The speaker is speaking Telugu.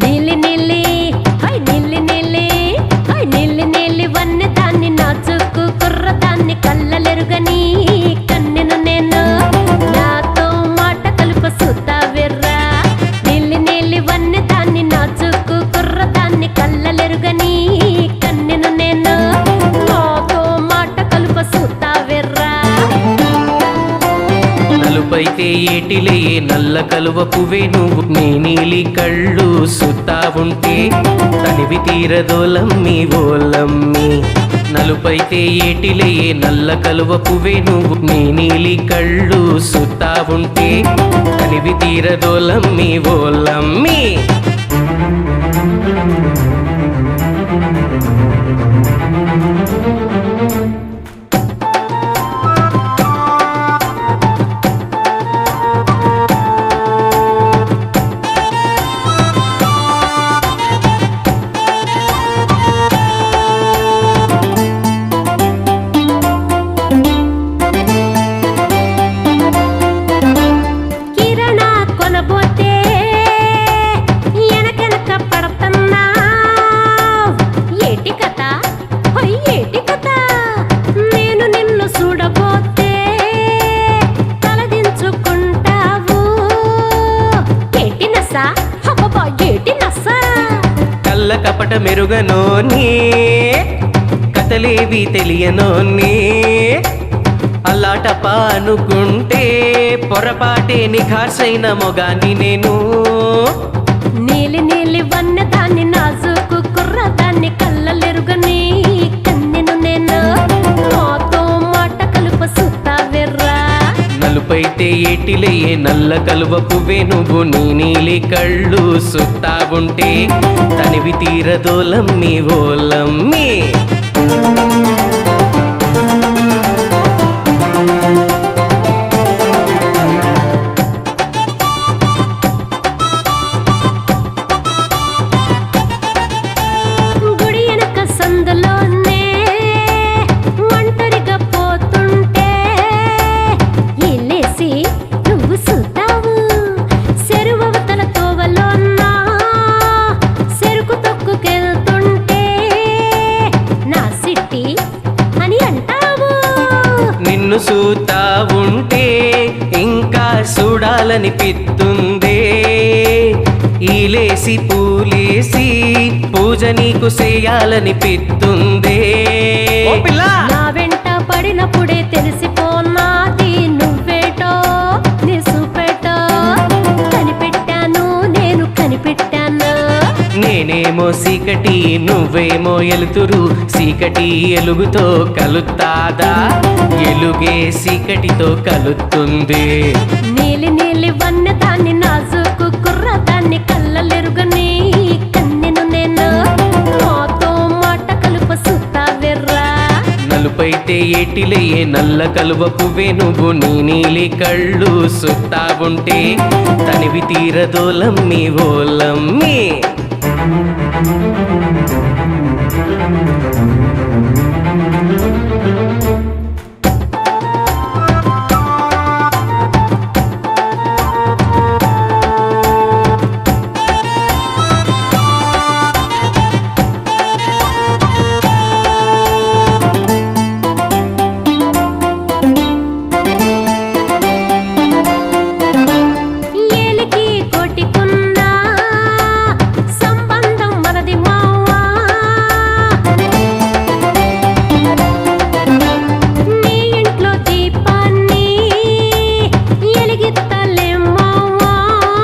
নীল নীলে ఏటే ఏటిలయే నల్ల కలువ పువ్వే నువ్వు. నీ నీలి కళ్ళు సుత్తా ఉంటే తనివి తీరదోలమ్మి ఓలమ్మి నలుపైతే ఏటిలయే నల్ల కలువ పువ్వే నువ్వు. నీ నీలి కళ్ళు సుత్తా ఉంటే తనివి తీరదోలమ్మి ఓలమ్మి you. కళ్ళ కపట మెరుగనోని కథలేవి తెలియనోని అల్లాటపా అనుకుంటే పొరపాటే నిఘాసైన మొగాన్ని నేను. నలుపైతే ఏటిలే నల్ల కలువ పువ్వే నువ్వు నీ నీలి కళ్ళు సుత్తా ఉంటే తనివి తీరదోలమ్మి ఓలమ్మి. గుడి నిన్ను సూతా ఉంటే ఇంకా చూడాలనిపిస్తుందే ఈలేసి పూలేసి పూజ నీకు చేయాలనిపిస్తుందే నా వెంట పడినప్పుడే తెలిసిపోనాది నేనేమో సీకటి నువ్వేమో ఎలుతురు. సీకటి ఎలుగుతో కలుత్తాదా? ఎలుగే సీకటితో కలుతుంది నీలి నీలి వన్న దాన్ని నాజుకు కుర్ర దాన్ని కళ్ళలెరుగని కన్నెను నేను నాతో మాట కలుప సుత్తావెర్రా? నలుపైతే ఏటిలే నల్ల కలువ పువ్వే నువ్వు నీ నీలి కళ్ళు సుత్తా ఉంటే తనివి తీరదోలమ్మి ఓలమ్మి